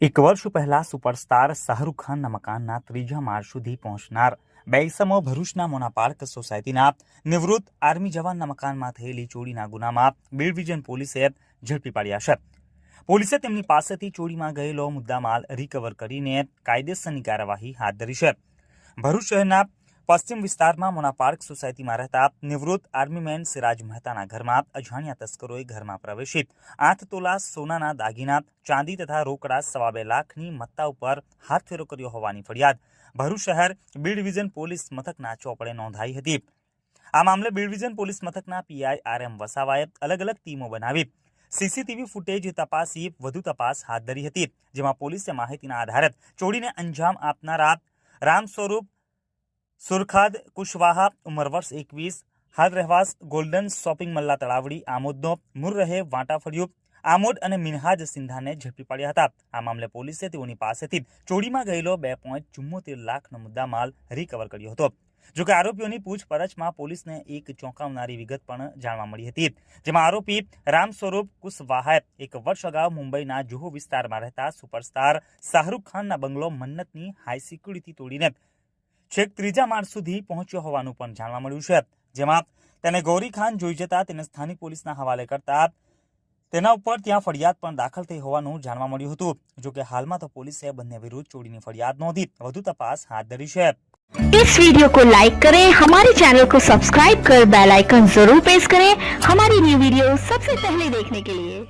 એક વર્ષ પહેલા સુપરસ્ટાર શાહરૂખ ખાનના મકાનના ત્રીજા માળ સુધી પહોંચનાર બે ઇસમો ભરૂચના મોના પાર્ક સોસાયટીના નિવૃત્ત આર્મી જવાનના મકાનમાં થયેલી ચોરીના ગુનામાં બી ડિવિઝન પોલીસે ઝડપી પાડ્યા છે. પોલીસે તેમની પાસેથી ચોરીમાં ગયેલો મુદ્દામાલ રિકવર કરીને કાયદેસરની કાર્યવાહી હાથ ધરી છે. ભરૂચ શહેરના પશ્ચિમ વિસ્તારમાં મોના પાર્ક સોસાયટીમાં રહેતા નિવૃત્ત આર્મીમેન સિરાજ મહેતાના ઘરમાં અજાણ્યા તસ્કરોએ ઘરમાં પ્રવેશી આઠ તોલા સોનાના દાગીના, ચાંદી તથા રોકડા સવા બે લાખની મત્તા ઉપર હાથ ફેરો કર્યો હોવાની ફરિયાદ. ભરૂચ શહેર બી ડિવિઝન પોલીસ મથકના ચોપડે નોંધાઈ હતી. આ મામલે બી ડિવિઝન પોલીસ મથકના પીઆઈ આર એમ વસાવાએ અલગ અલગ ટીમો બનાવી. સીસીટીવી ફૂટેજ તપાસી વધુ તપાસ હાથ ધરી હતી, જેમાં પોલીસે માહિતીના આધારે ચોરીને અંજામ આપનારા રામ સ્વરૂપ સુરખાદ, કુશવાહા ઉંમર વર્ષ એકવીસ, હાલ રહેવાસ ગોલ્ડન શોપિંગ મલ્લા તળાવડી, આમોદનો મૂળ રહે, વાંટા ફળિયું, આમોદ અને મિનહાજ સિંધાને ઝડપી પાડ્યા હતા. આ મામલે પોલીસે તેઓની પાસેથી ચોરીમાં ગયેલો બે પોઈન્ટ ચુમ્મોતેર લાખનો મુદ્દામાલ રિકવર કર્યો હતો. જોકે આરોપીઓની પૂછપરછમાં પોલીસને એક ચોંકાવનારી વિગત પણ જાણવા મળી હતી. જેમાં આરોપી રામ સ્વરૂપ કુશવાહાએ એક વર્ષ અગાઉ મુંબઈના જુહુ વિસ્તારમાં રહેતા સુપરસ્ટાર શાહરૂખ ખાનના બંગલો મન્નતની હાઈ સિક્યુરિટી તોડીને છેક ત્રીજા માળ સુધી પહોંચ્યો હોવાનું પણ જાણવા મળ્યું છે જેમાં તેને ગૌરી ખાન જોઈ જતા તેને સ્થાનિક પોલીસના હવાલે કરતા તેના ઉપર ત્યાં ફરિયાદ પણ દાખલ થઈ હોવાનું જાણવા મળ્યું હતું જોકે હાલમાં તો પોલીસે બંને વિરુદ્ધ ચોરીની ફરિયાદ નોંધી વધુ તપાસ હાથ ધરી છે इस वीडियो को लाइक करें हमारे चैनल को सब्सक्राइब कर बेल आइकन जरूर प्रेस करें हमारी न्यू वीडियो सबसे पहले देखने के लिए